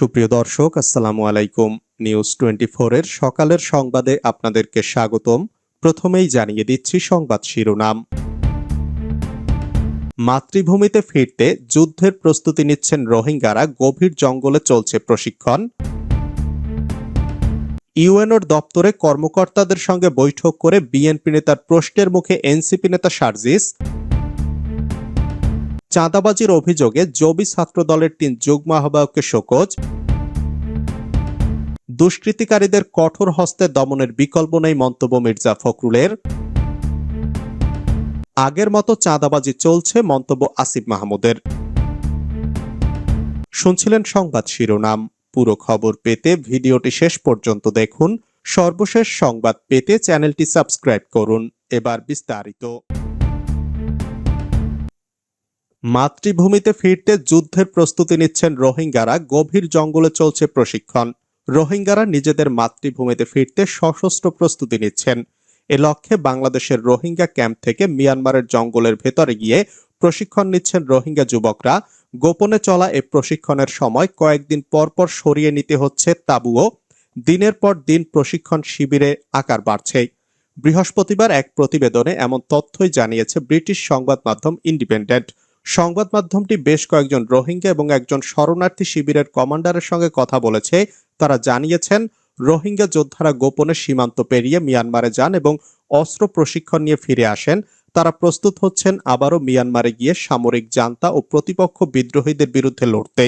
সুপ্রিয় দর্শক, আসসালামু আলাইকুম। নিউজ টোয়েন্টি এর সকালের সংবাদে আপনাদেরকে স্বাগতম। প্রথমেই জানিয়ে দিচ্ছি সংবাদ শিরোনাম। মাতৃভূমিতে ফিরতে যুদ্ধের প্রস্তুতি নিচ্ছেন রোহিঙ্গারা, গভীর জঙ্গলে চলছে প্রশিক্ষণ। ইউএনওর দপ্তরে কর্মকর্তাদের সঙ্গে বৈঠক করে বিএনপি নেতার প্রশ্নের মুখে এনসিপি নেতা সার্জিস। চাঁদাবাজির অভিযোগে জবি ছাত্র দলের তিন যুগ্ম আহ্বায়ককে শোকজ। দুষ্কৃতিকারীদের কঠোর হস্তে দমনের বিকল্প নেই মন্তব্য মির্জা ফখরুলের। আগের মতো চাঁদাবাজি চলছে মন্তব্য আসিফ মাহমুদের। শুনছিলেন সংবাদ শিরোনাম। পুরো খবর পেতে ভিডিওটি শেষ পর্যন্ত দেখুন। সর্বশেষ সংবাদ পেতে চ্যানেলটি সাবস্ক্রাইব করুন। এবার বিস্তারিত। মাতৃভূমিতে ফিরতে যুদ্ধের প্রস্তুতি নিচ্ছেন রোহিঙ্গারা। গভীর জঙ্গলে চলছে প্রশিক্ষণ। রোহিঙ্গারা নিজেদের মাতৃভূমিতে ফিরতে সশস্ত্র প্রস্তুতি নিচ্ছেন। এ লক্ষ্যে বাংলাদেশের রোহিঙ্গা ক্যাম্প থেকে মিয়ানমারের জঙ্গলের ভেতরে গিয়ে প্রশিক্ষণ নিচ্ছেন রোহিঙ্গা যুবকরা। গোপনে চলা এ প্রশিক্ষণের সময় কয়েকদিন পর পর সরিয়ে নিতে হচ্ছে তাবুও। দিনের পর দিন প্রশিক্ষণ শিবিরে আকার বাড়ছে। বৃহস্পতিবার এক প্রতিবেদনে এমন তথ্যই জানিয়েছে ব্রিটিশ সংবাদ মাধ্যম ইন্ডিপেন্ডেন্ট। সংবাদ মাধ্যমটি বেশ কয়েকজন রোহিঙ্গা এবং একজন শরণার্থী শিবিরের কমান্ডারের সঙ্গে কথা বলেছে। তারা জানিয়েছেন, রোহিঙ্গা যোদ্ধারা গোপনে সীমান্ত পেরিয়ে মিয়ানমারে যান এবং অস্ত্র প্রশিক্ষণ নিয়ে ফিরে আসেন। তারা প্রস্তুত হচ্ছেন আবারও মিয়ানমারে গিয়ে সামরিক জান্তা ও প্রতিপক্ষ বিদ্রোহীদের বিরুদ্ধে লড়তে।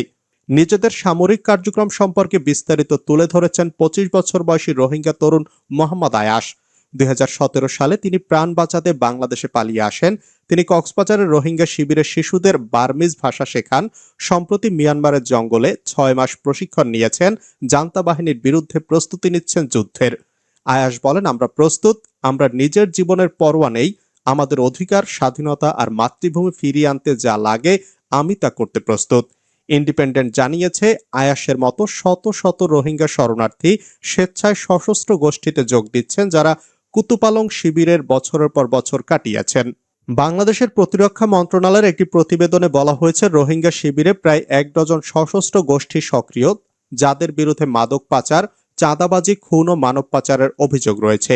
নিজেদের সামরিক কার্যক্রম সম্পর্কে বিস্তারিত তুলে ধরেছেন পঁচিশ বছর বয়সী রোহিঙ্গা তরুণ মোহাম্মদ আয়াস। দুই হাজার সতেরো সালে তিনি প্রাণ বাঁচাতে বাংলাদেশে পালিয়ে আসেন। তিনি কক্সবাজারের রোহিঙ্গা শিবিরের শিশুদের বার্মিজ ভাষা শেখান। সম্প্রতি মিয়ানমারের জঙ্গলে ছয় মাস প্রশিক্ষণ নিয়েছেন। জান্তা বাহিনীর বিরুদ্ধে প্রস্তুতি নিচ্ছেন যুদ্ধের। আয়াস বলেন, আমরা প্রস্তুত, আমরা নিজের জীবনের পরোয়া নেই। আমাদের অধিকার, স্বাধীনতা আর মাতৃভূমি ফিরিয়ে আনতে যা লাগে, আমি তা করতে প্রস্তুত। ইন্ডিপেন্ডেন্ট জানিয়েছে, আয়াসের মতো শত শত রোহিঙ্গা শরণার্থী স্বেচ্ছায় সশস্ত্র গোষ্ঠীতে যোগ দিচ্ছেন যারা কুতুপালং শিবিরের বছরের পর বছর কাটিয়েছেন। বাংলাদেশের প্রতিরক্ষা মন্ত্রণালয়ের একটি প্রতিবেদনে বলা হয়েছে, রোহিঙ্গা শিবিরে প্রায় এক ডজন সশস্ত্র গোষ্ঠী সক্রিয়, যাদের বিরুদ্ধে মাদক পাচার, চাঁদাবাজি, খুন ও মানব পাচারের অভিযোগ রয়েছে।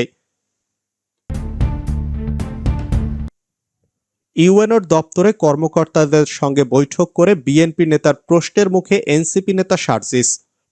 ইউএনওর দপ্তরে কর্মকর্তাদের সঙ্গে বৈঠক করে বিএনপি নেতার প্রশ্নের মুখে এনসিপি নেতা সার্জিস।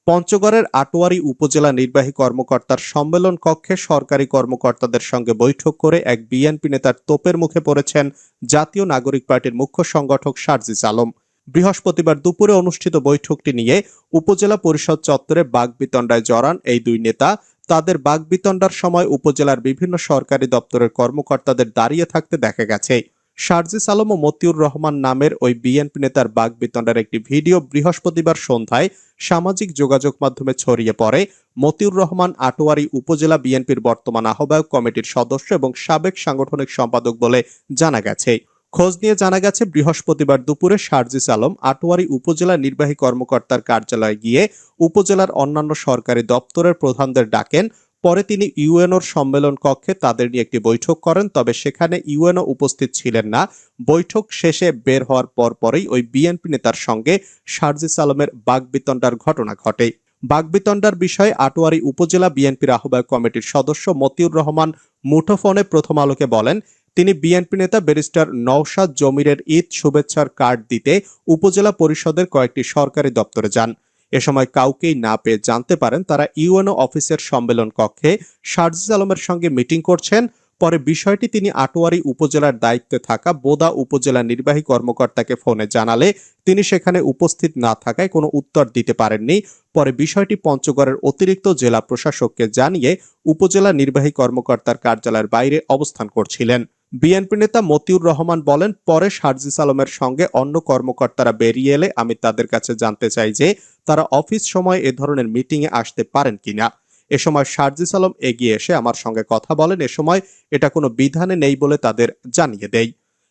পঞ্চগড়ের আটোয়ারি উপজেলা নির্বাহী কর্মকর্তার সম্মেলন কক্ষে সরকারি কর্মকর্তাদের সঙ্গে বৈঠক করে এক বিএনপি নেতার তোপের মুখে পড়েছেন জাতীয় নাগরিক পার্টির মুখ্য সংগঠক সার্জিস আলম। বৃহস্পতিবার দুপুরে অনুষ্ঠিত বৈঠকটি নিয়ে উপজেলা পরিষদ চত্বরে বাগবিতণ্ডায় জড়ান এই দুই নেতা। তাদের বাগবিতণ্ডার সময় উপজেলার বিভিন্ন সরকারি দপ্তরের কর্মকর্তাদের দাঁড়িয়ে থাকতে দেখা গেছে। শারজিস আলম ও মতিউর রহমান নামের ওই বিএনপি নেতার বাগ বিতণ্ডার একটি ভিডিও বৃহস্পতিবার সন্ধ্যায় সামাজিক যোগাযোগ মাধ্যমে ছড়িয়ে পড়ে। মতিউর রহমান আটোয়ারি উপজেলা বিএনপির বর্তমান আহ্বায়ক কমিটির সদস্য এবং সাবেক সাংগঠনিক সম্পাদক বলে জানা গেছে। খোঁজ নিয়ে জানা গেছে, বৃহস্পতিবার দুপুরে শারজিস আলম আটোয়ারি উপজেলা নির্বাহী কর্মকর্তার কার্যালয়ে গিয়ে উপজেলার অন্যান্য সরকারি দপ্তরের প্রধানদের ডাকেন পরে তিনি ইউএনওর সম্মেলন কক্ষে তাদের নিয়ে একটি বৈঠক করেন, তবে সেখানে ইউএনও উপস্থিত ছিলেন না। বৈঠক শেষে বের হওয়ার পর পরেই ওই বিএনপি নেতার সঙ্গে শারজিস আলমের বাগবিতণ্ডার ঘটনা ঘটে। বাগবিতণ্ডার বিষয়ে আটোয়ারি উপজেলা বিএনপির আহ্বায়ক কমিটির সদস্য মতিউর রহমান মুঠোফোনে প্রথম আলোকে বলেন, তিনি বিএনপি নেতা ব্যারিস্টার নওশাদ জমিরের ঈদ শুভেচ্ছার কার্ড দিতে উপজেলা পরিষদের কয়েকটি সরকারি দপ্তরে যান। এ সময় কাউকেই না পেয়ে জানতে পারেন তারা ইউএনও অফিসের সম্মেলন কক্ষে শারজিজ আলমের সঙ্গে মিটিং করছেন। পরে বিষয়টি তিনি আটোয়ারি উপজেলার দায়িত্বে থাকা বোদা উপজেলা নির্বাহী কর্মকর্তাকে ফোনে জানালে তিনি সেখানে উপস্থিত না থাকায় কোনো উত্তর দিতে পারেননি। পরে বিষয়টি পঞ্চগড়ের অতিরিক্ত জেলা প্রশাসককে জানিয়ে উপজেলা নির্বাহী কর্মকর্তার কার্যালয়ের বাইরে অবস্থান করছিলেন। বিএনপি নেতা মতিউর রহমান বলেন, পরে শারজিস আলমের সঙ্গে অন্য কর্মকর্তারা বেরিয়ে এলে আমি তাদের কাছে জানতে চাই যে তারা অফিস সময় এ ধরনের মিটিংয়ে আসতে পারেন কিনা। এ সময় শারজিস আলম এগিয়ে এসে আমার সঙ্গে কথা বলেন, এ সময় এটা কোনো বিধানে নেই বলে তাদের জানিয়ে দেয়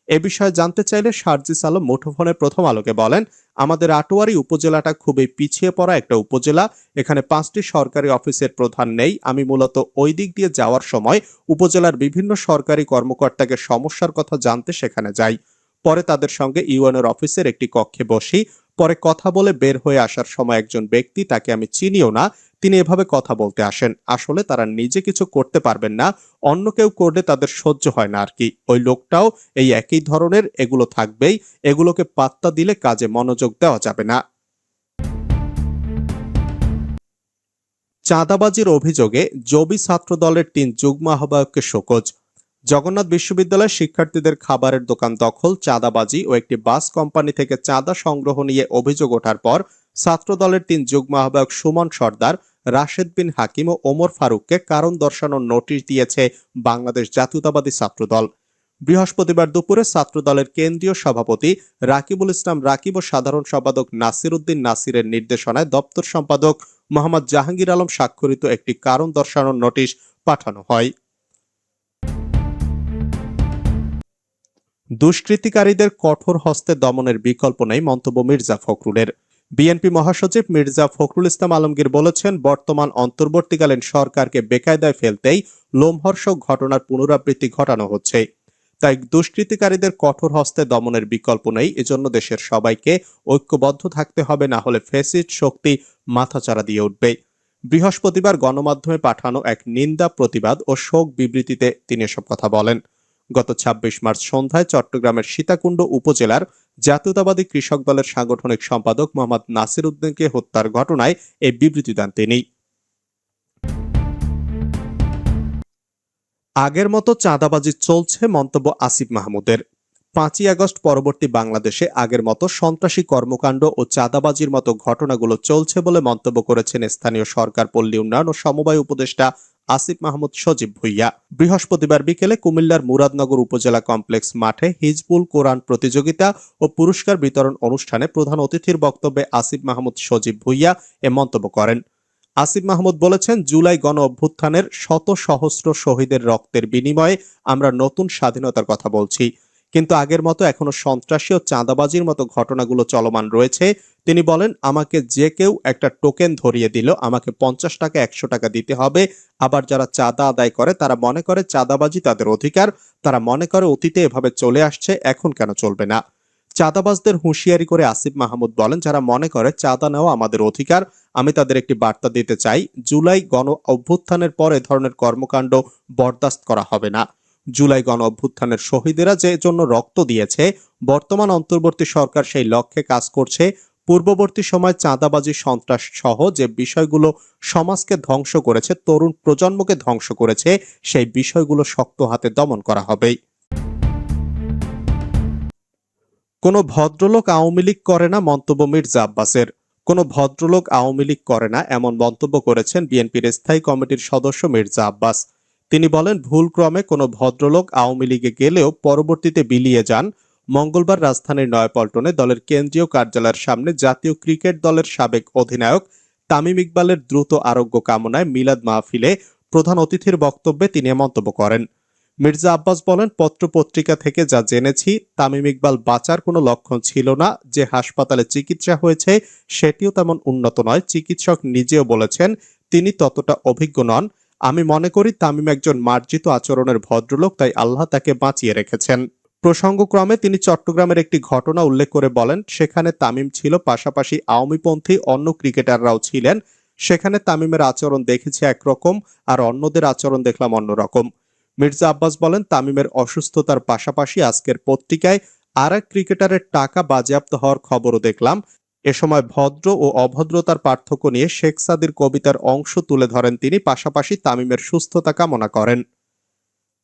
এ বিষয়ে জানতে চাইলে শারজিস আলম মুঠোফোনে প্রথম আলোকে বলেন, আমাদের আটোয়ারি উপজেলাটা খুবই পিছিয়ে পড়া একটা উপজেলা। এখানে পাঁচটি সরকারি অফিসের প্রধান নেই। আমি মূলত ওই দিক দিয়ে যাওয়ার সময় উপজেলার বিভিন্ন সরকারি কর্মকর্তাকে সমস্যার কথা জানতে সেখানে যাই। পরে তাদের সঙ্গে ইউএনএর অফিসের একটি কক্ষে বসি। পরে কথা বলে বের হয়ে আসার সময় একজন ব্যক্তি তাকে আমি চিনিও না, তিনি এভাবে কথা বলতে আসেন। আসলে তারা নিজে কিছু করতে পারবেন না, অন্য কেউ করলে তাদের সহ্য হয় না আর কি ওই লোকটাও এই একই ধরনের, এগুলো থাকবেই, এগুলোকে পাত্তা দিলে কাজে মনোযোগ দেওয়া যাবে না। চাঁদাবাজির অভিযোগে জবি ছাত্র দলের তিন যুগ্ম আহ্বায়ককে শোকজ। জগন্নাথ বিশ্ববিদ্যালয়ের শিক্ষার্থীদের খাবারের দোকান দখল, চাঁদাবাজি ও একটি বাস কোম্পানি থেকে চাঁদা সংগ্রহ নিয়ে অভিযোগ ওঠার পর ছাত্র দলের তিন যুগ্ম আহ্বায়ক সুমন সর্দার, রাশেদ বিন হাকিম ও ওমর ফারুককে কারণ দর্শানোর নোটিশ দিয়েছে বাংলাদেশ জাতীয়তাবাদী ছাত্রদল। বৃহস্পতিবার দুপুরে ছাত্রদলের কেন্দ্রীয় সভাপতি রাকিবুল ইসলাম রাকিব ও সাধারণ সম্পাদক নাসির উদ্দিন নাসিরের নির্দেশনায় দপ্তর সম্পাদক মোহাম্মদ জাহাঙ্গীর আলম স্বাক্ষরিত একটি কারণ দর্শানোর নোটিশ পাঠানো হয়। দুষ্কৃতিকারীদের কঠোর হস্তে দমনের বিকল্প নেই মন্তব্য মির্জা ফখরুলের। বিএনপি মহাসচিব মির্জা ফখরুল ইসলাম আলমগীর বলেছেন, বর্তমান অন্তর্বর্তীকালীন সরকারকে বেকায়দায় ফেলতেই লোমহর্ষক ঘটনার পুনরাবৃত্তি ঘটানো হচ্ছে। তাই দুষ্কৃতিকারীদের কঠোর হস্তে দমনের বিকল্প নেই, এজন্য দেশের সবাইকে ঐক্যবদ্ধ থাকতে হবে, না হলে ফেসিড শক্তি মাথাচাড়া দিয়ে উঠবে। বৃহস্পতিবার গণমাধ্যমে পাঠানো এক নিন্দা প্রতিবাদ ও শোক বিবৃতিতে তিনি এসব কথা বলেন। গত ২৬ মার্চ সন্ধ্যায় চট্টগ্রামের সীতাকুণ্ড উপজেলার জাতীয়তাবাদী কৃষক দলের সাংগঠনিক সম্পাদক মোহাম্মদ নাসির উদ্দিনকে হত্যার ঘটনায় এই বিবৃতি দেন তিনি। আগের মতো চাঁদাবাজি চলছে মন্তব্য আসিফ মাহমুদের। পাঁচই আগস্ট পরবর্তী বাংলাদেশে আগের মতো সন্ত্রাসী কর্মকাণ্ড ও চাঁদাবাজির মতো ঘটনাগুলো চলছে বলে মন্তব্য করেছেন স্থানীয় সরকার পল্লী উন্নয়ন ও সমবায় উপদেষ্টা আসিফ মাহমুদ সজীব ভুইয়া। বৃহস্পতিবার বিকেলে কুমিল্লার মুরাদনগর উপজেলা কমপ্লেক্স মাঠে হিজবুল কোরআন প্রতিযোগিতা ও পুরস্কার বিতরণ অনুষ্ঠানে প্রধান অতিথির বক্তব্যে আসিফ মাহমুদ সজীব ভুইয়া এ মন্তব্য করেন। আসিফ মাহমুদ বলেছেন, জুলাই গণ অভ্যুত্থানের শত সহস্র শহীদের রক্তের বিনিময়ে আমরা নতুন স্বাধীনতার কথা বলছি। কিন্তু আগের মতো এখনও সন্ত্রাসী ও চাঁদাবাজির মতো ঘটনাগুলো চলমান রয়েছে। তিনি বলেন, আমাকে যে কেউ একটা টোকেন ধরিয়ে দিল, আমাকে পঞ্চাশ টাকা, একশো টাকা দিতে হবে। আবার যারা চাঁদা আদায় করে, তারা মনে করে চাঁদাবাজি তাদের অধিকার। তারা মনে করে অতীতে এভাবে চলে আসছে, এখন কেন চলবে না? চাঁদাবাজদের হুঁশিয়ারি করে আসিফ মাহমুদ বলেন, যারা মনে করে চাঁদা নেওয়া আমাদের অধিকার, আমি তাদের একটি বার্তা দিতে চাই। জুলাই গণ অভ্যুত্থানের পর এ ধরনের কর্মকাণ্ড বরদাস্ত করা হবে না। জুলাই গণ অভ্যুত্থানের শহীদেরা যে জন্য রক্ত দিয়েছে, বর্তমান অন্তর্বর্তী সরকার সেই লক্ষ্যে কাজ করছে। পূর্ববর্তী সময় চাঁদাবাজি সন্ত্রাস সহ যে বিষয়গুলো সমাজকে ধ্বংস করেছে, তরুণ প্রজন্মকে ধ্বংস করেছে, সেই বিষয়গুলো শক্ত হাতে দমন করা হবে। কোনো ভদ্রলোক আওয়ামী লীগ করে না, মন্তব্য মির্জা আব্বাসের। কোনো ভদ্রলোক আওয়ামী লীগ করে না, এমন মন্তব্য করেছেন বিএনপির স্থায়ী কমিটির সদস্য মির্জা আব্বাস। তিনি বলেন, ভুলক্রমে কোনো ভদ্রলোক আওয়ামী লীগে গেলেও পরবর্তীতে বিলিয়ে যান মঙ্গলবার রাজধানীর নয়াপল্টনে দলের কেন্দ্রীয় কার্যালয়ের সামনে জাতীয় ক্রিকেট দলের সাবেক অধিনায়ক তামিম ইকবালের দ্রুত আরোগ্য কামনায় মিলাদ মাহফিলে প্রধান অতিথির বক্তব্যে তিনি মন্তব্য করেন। মির্জা আব্বাস বলেন, পত্রপত্রিকা থেকে যা জেনেছি, তামিম ইকবাল বাঁচার কোনো লক্ষণ ছিল না। যে হাসপাতালে চিকিৎসা হয়েছে, সেটিও তেমন উন্নত নয়। চিকিৎসক নিজেও বলেছেন, তিনি ততটা অভিজ্ঞ নন। আমি মনে করি, তামিম একজন মার্জিত আচরণের ভদ্রলোক, তাই আল্লাহ তাকে বাঁচিয়ে রেখেছেন। প্রসঙ্গক্রমে তিনি চট্টগ্রামের একটি ঘটনা উল্লেখ করে বলেন, সেখানে তামিম ছিল, পাশাপাশি আওয়ামীপন্থী অন্য ক্রিকেটাররাও ছিলেন। সেখানে তামিমের আচরণ দেখেছি একরকম আর অন্যদের আচরণ দেখলাম অন্যরকম। মির্জা আব্বাস বলেন, তামিমের অসুস্থতার পাশাপাশি আজকের পত্রিকায় আর এক ক্রিকেটারের টাকা বাজেয়াপ্ত হওয়ার খবরও দেখলাম। এ সময় ভদ্র ও অভদ্রতার পার্থক্য নিয়ে শেখ সাদির কবিতার অংশ তুলে ধরেন তিনি, পাশাপাশি তামিমের সুস্থতা কামনা করেন।